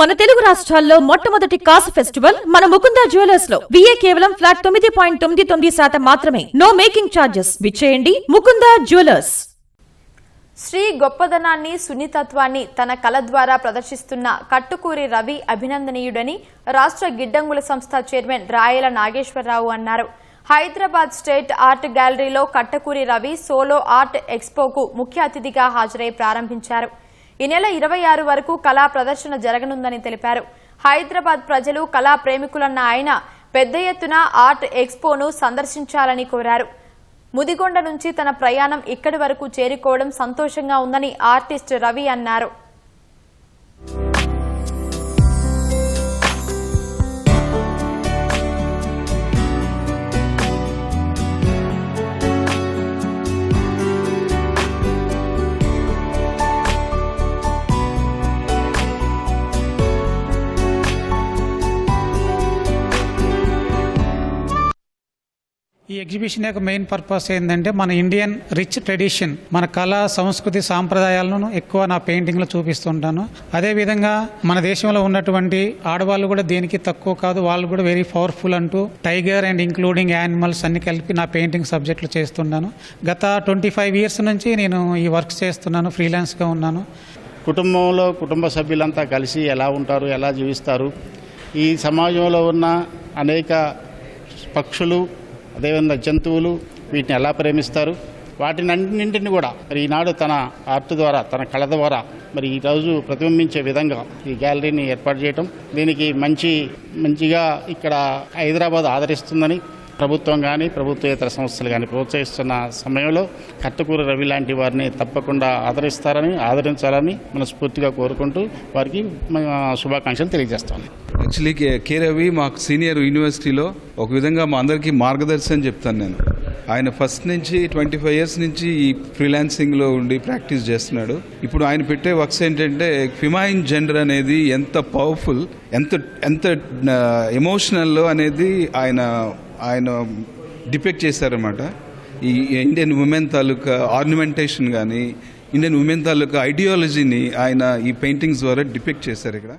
మన తెలుగు రాష్ట్రాల్లో మొట్టమొదటి కాసు ఫెస్టివల్ మన ముకుందా జ్యువెలర్స్లో. విఏ కేవలం ఫ్లాట్ తొమ్మిది పాయింట్ తొమ్మిది తొమ్మిది శాతం మాత్రమే. నో మేకింగ్ ఛార్జెస్ విచ్చేయండి ముకుందా జ్యువెలర్స్. శ్రీ గొప్పదనాన్ని సున్నితత్వాన్ని తన కళ ద్వారా ప్రదర్శిస్తున్న కట్టుకూరి రవి అభినందనీయుడని రాష్ట్ర గిడ్డంగుల సంస్థ చైర్మన్ రాయల నాగేశ్వరరావు అన్నారు. హైదరాబాద్ స్టేట్ ఆర్ట్ గ్యాలరీలో కట్టకూరి రవి సోలో ఆర్ట్ ఎక్స్పోకు ముఖ్య అతిథిగా హాజరై ప్రారంభించారు. ఈ నెల ఇరవై ఆరు వరకు కళా ప్రదర్శన జరగనుందని తెలిపారు. హైదరాబాద్ ప్రజలు కళా ప్రేమికులన్న ఆయన పెద్ద ఎత్తున ఆర్ట్ ఎక్స్పోను సందర్శించాలని కోరారు. ముదిగొండ నుంచి తన ప్రయాణం ఇక్కడి వరకు చేరుకోవడం సంతోషంగా ఉందని ఆర్టిస్ట్ రవి అన్నారు. ఈ ఎగ్జిబిషన్ యొక్క మెయిన్ పర్పస్ ఏంటంటే మన ఇండియన్ రిచ్ ట్రెడిషన్ మన కళ సంస్కృతి సాంప్రదాయాలను ఎక్కువ నా పెయింటింగ్లో చూపిస్తుంటాను. అదేవిధంగా మన దేశంలో ఉన్నటువంటి ఆడవాళ్ళు కూడా దేనికి తక్కువ కాదు వాళ్ళు కూడా వెరీ పవర్ఫుల్ అంటూ టైగర్ అండ్ ఇంక్లూడింగ్ యానిమల్స్ అన్ని కలిపి నా పెయింటింగ్ సబ్జెక్టులు చేస్తున్నాను గత ట్వంటీ ఫైవ్ ఇయర్స్ నుంచి నేను ఈ వర్క్ చేస్తున్నాను ఫ్రీలాన్స్గా ఉన్నాను. కుటుంబంలో కుటుంబ సభ్యులంతా కలిసి ఎలా ఉంటారు ఎలా జీవిస్తారు? ఈ సమాజంలో ఉన్న అనేక పక్షులు అదేవిధంగా జంతువులు వీటిని ఎలా ప్రేమిస్తారు? వాటిని అన్నింటిని కూడా మరి ఈనాడు తన ఆర్ట్ ద్వారా తన కళ ద్వారా మరి ఈరోజు ప్రతిబింబించే విధంగా ఈ గ్యాలరీని ఏర్పాటు చేయటం దీనికి మంచి మంచిగా ఇక్కడ హైదరాబాద్ ఆదరిస్తుందని ప్రభుత్వం కానీ ప్రభుత్వేతర సంస్థలు కానీ ప్రోత్సహిస్తున్న సమయంలో కట్టకూర రవి లాంటి వారిని తప్పకుండా ఆదరిస్తారని ఆదరించాలని మనస్ఫూర్తిగా కోరుకుంటూ వారికి మన శుభాకాంక్షలు తెలియజేస్తాను. యాక్చువల్లీ కే రవి మాకు సీనియర్ యూనివర్సిటీలో ఒక విధంగా మా అందరికీ మార్గదర్శనం చెప్తాను నేను. ఆయన ఫస్ట్ నుంచి ట్వంటీ ఫైవ్ ఇయర్స్ నుంచి ఈ ఫ్రీలాన్సింగ్లో ఉండి ప్రాక్టీస్ చేస్తున్నాడు. ఇప్పుడు ఆయన పెట్టే వర్క్స్ ఏంటంటే ఫిమైన్ జెండర్ అనేది ఎంత పవర్ఫుల్ ఎంత ఎంత ఎమోషనల్లో అనేది ఆయన ఆయన డిపెక్ట్ చేశారనమాట ఈ ఇండియన్ ఉమెన్ తాలూకా ఆర్నమెంటేషన్ కానీ ఇండియన్ ఉమెన్ తాలూకా ఐడియాలజీని ఆయన ఈ పెయింటింగ్స్ ద్వారా డిపెక్ట్ చేశారు ఇక్కడ.